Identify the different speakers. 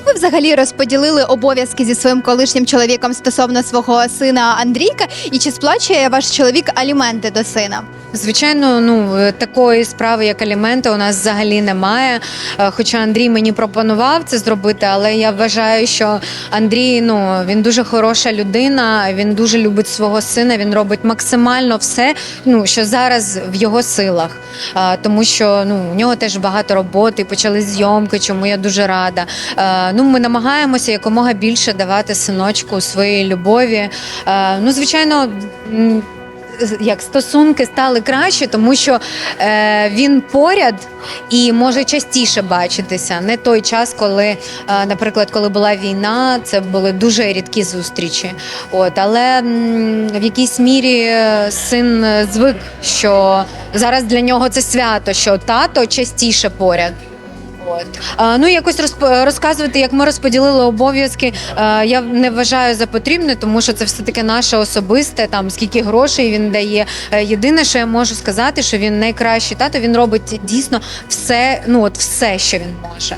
Speaker 1: як ви взагалі розподілили обов'язки зі своїм колишнім чоловіком стосовно свого сина Андрійка? І чи сплачує ваш чоловік аліменти до сина?
Speaker 2: Звичайно, ну е, такої справи, як аліменти, у нас взагалі немає. Е, Хоча Андрій мені пропонував це зробити, але я вважаю, що Андрій ну він дуже хороша людина. Він дуже любить свого сина. Він робить максимально все, ну що зараз в його силах. Е, Тому що ну у нього теж багато роботи, почали зйомки, чому я дуже рада. Ну, ми намагаємося якомога більше давати синочку своєї любові. Ну, звичайно. Як стосунки стали краще, тому що е, він поряд і може частіше бачитися. Не той час, коли, е, наприклад, коли була війна, це були дуже рідкі зустрічі. От, але м, в якійсь мірі е, син звик, що зараз для нього це свято, що тато частіше поряд. От. А, ну якось розп- розказувати, як ми розподілили обов'язки. А, я не вважаю за потрібне, тому що це все таки наше особисте. Там скільки грошей він дає. Е, Єдине, що я можу сказати, що він найкращий тато. Він робить дійсно все, ну от все, що він може.